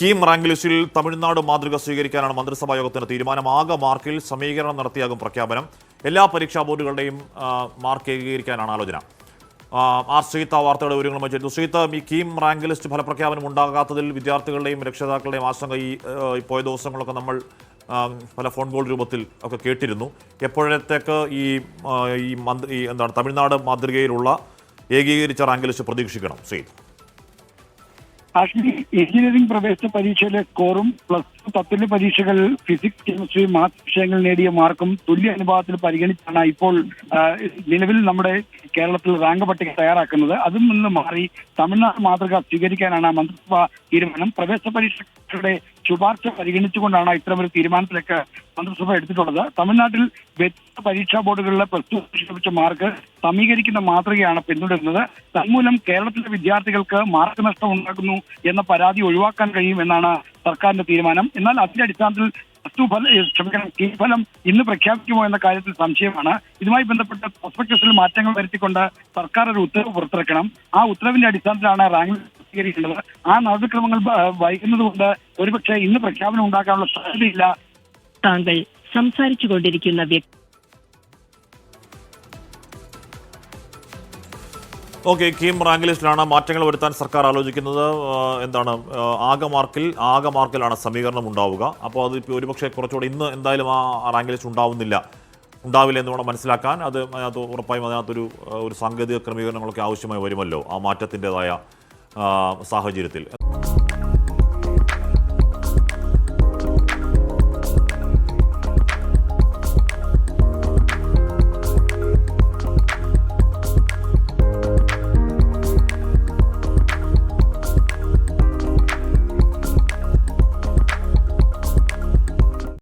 KEAM rank Tamil Nadu മാതൃക സ്വീകരിക്കാനാണ് മന്ത്രിസഭാ യോഗത്തിന്റെ തീരുമാനം. ആകെ മാർക്കിൽ സമീകരണം നടത്തിയാകും പ്രഖ്യാപനം. എല്ലാ പരീക്ഷാ ബോർഡുകളുടെയും മാർക്ക് ഏകീകരിക്കാനാണ് ആലോചന. ആർ ശ്രീത്ത വാർത്തയുടെ വിവരങ്ങളുമായി ചേരുന്നു. ശ്രീത്ത ഈ കീം റാങ്ക് ലിസ്റ്റ് ഫലപ്രഖ്യാപനം ഉണ്ടാകാത്തതിൽ വിദ്യാർത്ഥികളുടെയും രക്ഷിതാക്കളുടെയും ആശങ്ക ഈ പോയ ദിവസങ്ങളൊക്കെ നമ്മൾ പല ഫോൺ കോൾ രൂപത്തിൽ ഒക്കെ കേട്ടിരുന്നു. എപ്പോഴത്തേക്ക് ഈ ഈ മന്ത്രി എന്താണ് തമിഴ്നാട് മാതൃകയിലുള്ള ഏകീകരിച്ച റാങ്ക് ലിസ്റ്റ് പ്രതീക്ഷിക്കണം? ശ്രീത്ത് ആഷ്മി എഞ്ചിനീയറിംഗ് പ്രവേശന പരീക്ഷയിലെ സ്കോറും പ്ലസ് ടു തത്തുല്യ പരീക്ഷകൾ ഫിസിക്സ് കെമിസ്ട്രി മാത്സ് വിഷയങ്ങൾ നേടിയ മാർക്കും തുല്യ അനുപാതത്തിൽ പരിഗണിച്ചാണ് ഇപ്പോൾ നിലവിൽ നമ്മുടെ കേരളത്തിൽ റാങ്ക് പട്ടിക തയ്യാറാക്കുന്നത്. അതിൽ നിന്ന് മാറി തമിഴ്നാട് മാതൃക സ്വീകരിക്കാനാണ് മന്ത്രിസഭാ തീരുമാനം. പ്രവേശന പരീക്ഷയുടെ ശുപാർശ പരിഗണിച്ചുകൊണ്ടാണ് ഇത്തരമൊരു തീരുമാനത്തിലേക്ക് മന്ത്രിസഭ എടുത്തിട്ടുള്ളത്. തമിഴ്നാട്ടിൽ വ്യത്യസ്ത പരീക്ഷാ ബോർഡുകളിലെ പ്ലസ് ടു ലഭിച്ച മാർക്ക് സമീകരിക്കുന്ന മാതൃകയാണ് പിന്തുടരുന്നത്. തന്മൂലം കേരളത്തിലെ വിദ്യാർത്ഥികൾക്ക് മാർക്ക് നഷ്ടം ഉണ്ടാക്കുന്നു എന്ന പരാതി ഒഴിവാക്കാൻ കഴിയും എന്നാണ് സർക്കാരിന്റെ തീരുമാനം. എന്നാൽ അതിന്റെ അടിസ്ഥാനത്തിൽ ഫല ക്ഷമിക്കണം കീ ഫലം ഇന്ന് പ്രഖ്യാപിക്കുമോ എന്ന കാര്യത്തിൽ സംശയമാണ്. ഇതുമായി ബന്ധപ്പെട്ട് പ്രോസ്പെക്ടസിൽ മാറ്റങ്ങൾ വരുത്തിക്കൊണ്ട് സർക്കാർ ഒരു ഉത്തരവ് പുറത്തിറക്കണം. ആ ഉത്തരവിന്റെ അടിസ്ഥാനത്തിലാണ് റാങ്ക് സ്വീകരിക്കേണ്ടത് ആ നടപടിക്രമങ്ങൾ വൈകുന്നതുകൊണ്ട് വൈകുന്നത് കൊണ്ട് ഒരുപക്ഷെ ഇന്ന് പ്രഖ്യാപനം ഉണ്ടാക്കാനുള്ള സാധ്യതയില്ല താങ്കൾ സംസാരിച്ചുകൊണ്ടിരിക്കുന്ന വ്യക്തി ഓക്കെ കീം റാങ്ക് ലിസ്റ്റിലാണ് മാറ്റങ്ങൾ വരുത്താൻ സർക്കാർ ആലോചിക്കുന്നത്. എന്താണ് ആകെ മാർക്കിൽ ആകെ മാർക്കിലാണ് സമീകരണം ഉണ്ടാവുക. അപ്പോൾ അത് ഇപ്പോൾ ഒരുപക്ഷെ കുറച്ചുകൂടെ ഇന്ന് എന്തായാലും ആ റാങ്ക് ലിസ്റ്റ് ഉണ്ടാവുന്നില്ല. ഉണ്ടാവില്ല എന്ന് വേണം മനസ്സിലാക്കാൻ. അത് അതിനകത്ത് ഉറപ്പായും അതിനകത്തൊരു ഒരു സാങ്കേതിക ക്രമീകരണങ്ങളൊക്കെ ആവശ്യമായി വരുമല്ലോ ആ മാറ്റത്തിന്റെതായ സാഹചര്യത്തിൽ.